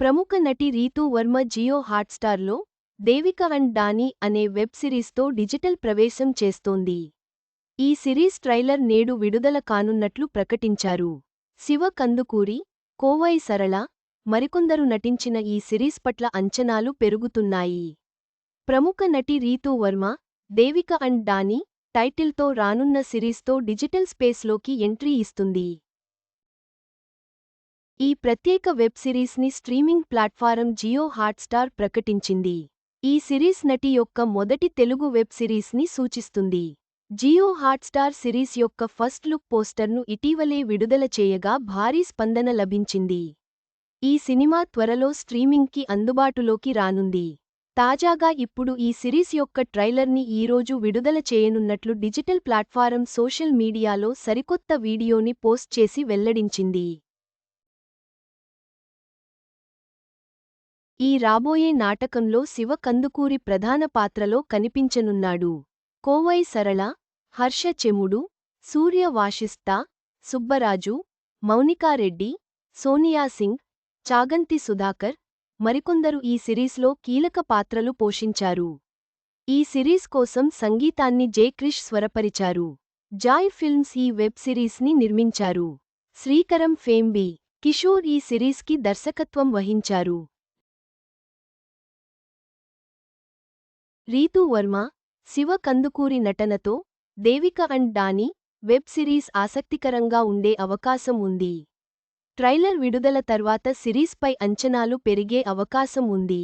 ప్రముఖ నటి రీతూ వర్మ జియో హాట్స్టార్లో దేవిక అండ్ డానీ అనే వెబ్ సిరీస్తో డిజిటల్ ప్రవేశం చేస్తోంది. ఈ సిరీస్ ట్రైలర్ నేడు విడుదల కానున్నట్లు ప్రకటించారు. శివ కందుకూరి కోవై సరళ మరికొందరు నటించిన ఈ సిరీస్ పట్ల అంచనాలు పెరుగుతున్నాయి. ప్రముఖ నటి రీతూ వర్మ దేవిక అండ్ డానీ టైటిల్తో రానున్న సిరీస్తో డిజిటల్ స్పేస్లోకి ఎంట్రీ ఇస్తుంది. ఈ ప్రత్యేక వెబ్ సిరీస్ని స్ట్రీమింగ్ ప్లాట్ఫారం జియో హాట్స్టార్ ప్రకటించింది. ఈ సిరీస్ నటి యొక్క మొదటి తెలుగు వెబ్ సిరీస్ని సూచిస్తుంది. జియో హాట్స్టార్ సిరీస్ యొక్క ఫస్ట్ లుక్ పోస్టర్ను ఇటీవలే విడుదల చేయగా భారీ స్పందన లభించింది. ఈ సినిమా త్వరలో స్ట్రీమింగ్కి అందుబాటులోకి రానుంది. తాజాగా ఇప్పుడు ఈ సిరీస్ యొక్క ట్రైలర్ని ఈరోజు విడుదల చేయనున్నట్లు డిజిటల్ ప్లాట్ఫారం సోషల్ మీడియాలో సరికొత్త వీడియోని పోస్ట్ చేసి వెల్లడించింది. ఈ రాబోయే నాటకంలో శివ కందుకూరి ప్రధాన పాత్రలో కనిపించనున్నాడు. కోవై సరళ హర్ష చెముడు సూర్య వాషిస్తా సుబ్బరాజు మౌనికారెడ్డి సోనియా సింగ్ చాగంతి సుధాకర్ మరికొందరు ఈ సిరీస్లో కీలక పాత్రలు పోషించారు. ఈ సిరీస్ కోసం సంగీతాన్ని జే క్రిష్ స్వరపరిచారు. జాయ్ ఫిల్మ్స్ ఈ వెబ్ సిరీస్ని నిర్మించారు. శ్రీకరం ఫేంబి కిషోర్ ఈ సిరీస్కి దర్శకత్వం వహించారు. రీతూ వర్మ శివ కందుకూరి నటనతో Devika and Danny web series ఆసక్తికరంగా ఉండే అవకాశం ఉంది. ట్రైలర్ విడుదల తర్వాత సిరీస్పై అంచనాలు పెరిగే అవకాశం ఉంది.